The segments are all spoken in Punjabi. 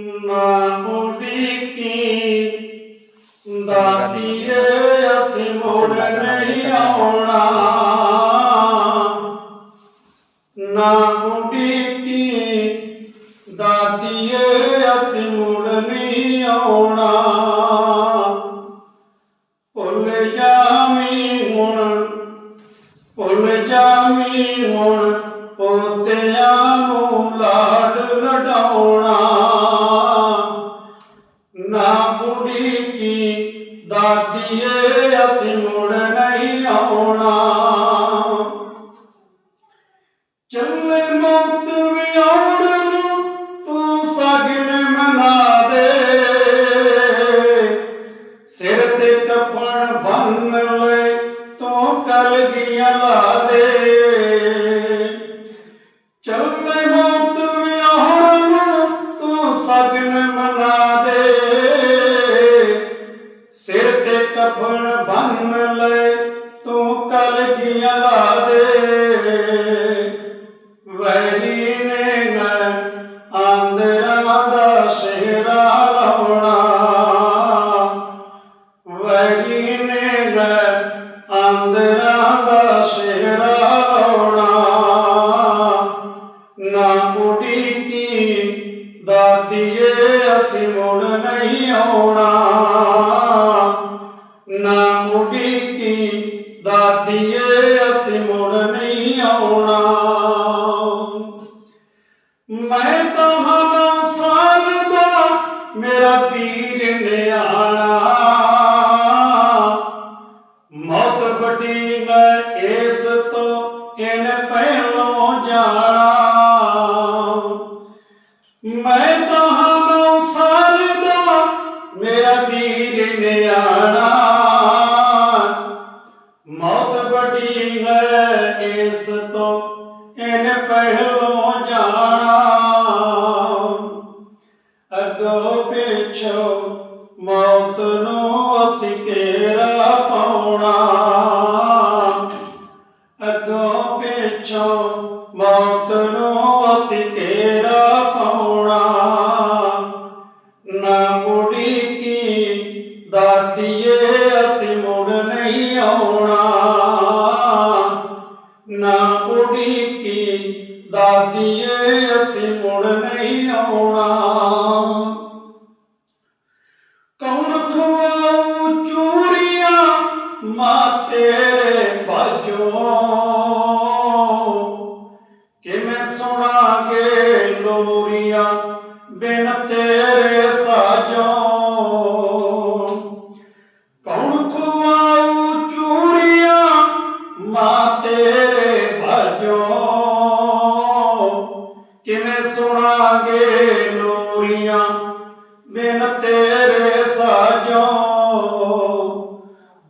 ਨਾ ਉਡੀਕੀ ਦਾਤੀਏ ਅਸੀਂ ਮੁੜ ਨਹੀਂ ਆਉਣਾ। ਨਾ ਉਡੀਕੀ ਦਾਤੀਏ ਅਸੀਂ ਮੁੜ ਨਹੀਂ ਆਉਣਾ। ਭੁੱਲ ਜਾਵੀਂ ਹੁਣ। ਭੁੱਲ ਜਾਵੀਂ ਹੁਣ। ਪੋਤਿਆਂ ਕਲ ਗੀਆਂ ਲਾ ਦੇ ਚੱਲੇ ਮੌਤ ਵੀ ਤੂੰ ਸਗਨ ਮਨਾ ਦੇ। ਸਿਰ ਤੇ ਕਫਨ ਬੰਨ ਲੈ ਤੂੰ ਕਲ ਕਲਗੀਆਂ ਲਾ ਦੇ ਵੈਰੀ ਨੇ ਨ ਆਂਦਰਾਂ ਆਂਦਰਾਂ ਦਾ ਸ਼ਹਿਰਾ ਲਾਉਣਾ। ਨਾ ਉਡੀ ਕੀ ਦਾਤੀਏ, ਅਸੀਂ ਮੁੜ ਨਹੀਂ ਆਉਣਾ। ਨਾ ਉਡੀ ਕੀ ਦਾਤੀਏ, ਅਸੀਂ ਮੁੜ ਨਹੀਂ ਆਉਣਾ। ਮੈਂ ਤੁਹਾਡਾ ਸਾਲ ਦਾ ਮੇਰਾ ਪੀਰ ਨਿਆਣਾ ਮੌਤ ਵੱਡੀ ਮੈਂ ਇਸ ਤੋਂ ਇਨ ਪਹਿਲੋਂ ਜਾਣਾ। ਮੈਂ ਮੁੜ ਨਹੀਂ ਆਉਣਾ ਕੌਣ ਖਵਾਉ ਚੂਰੀਆਂ ਮਾਂ ਤੇਰੇ ਬਾਝੋਂ ਕਿਵੇਂ ਸੁਣਾਗੇ ਲੋਰੀਆਂ ਬਿਨ ਤੇਰੇ ਕਿਵੇਂ ਸੁਣਾਗੇ ਲੋਰੀਆਂ, ਬਿਨ ਤੇਰੇ ਸਾਜੋ।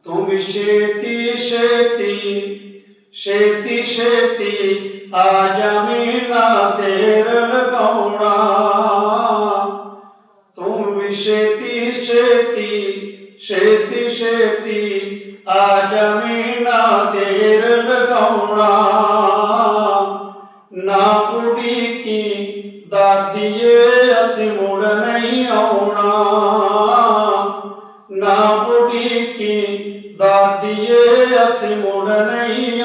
ਤੂੰ ਵੀ ਛੇਤੀ ਛੇਤੀ ਛੇਤੀ ਛੇਤੀ ਆ ਜਾਵੀਂ ਨਾ ਤੇਰ ਲਗਾਉਣਾ। ਤੂੰ ਵੀ ਛੇਤੀ ਛੇਤੀ ਛੇਤੀ ਛੇਤੀ ਆ ਜਾਵੀਂ की ਦਾਦੀਏ ਅਸੀਂ ਮੁੜ ਨਹੀਂ ਆਉਣਾ ਨਾ ਬੁਢੀ ਕੀ ਦਾਦੀਏ ਅਸੀਂ ਮੁੜ ਨਹੀਂ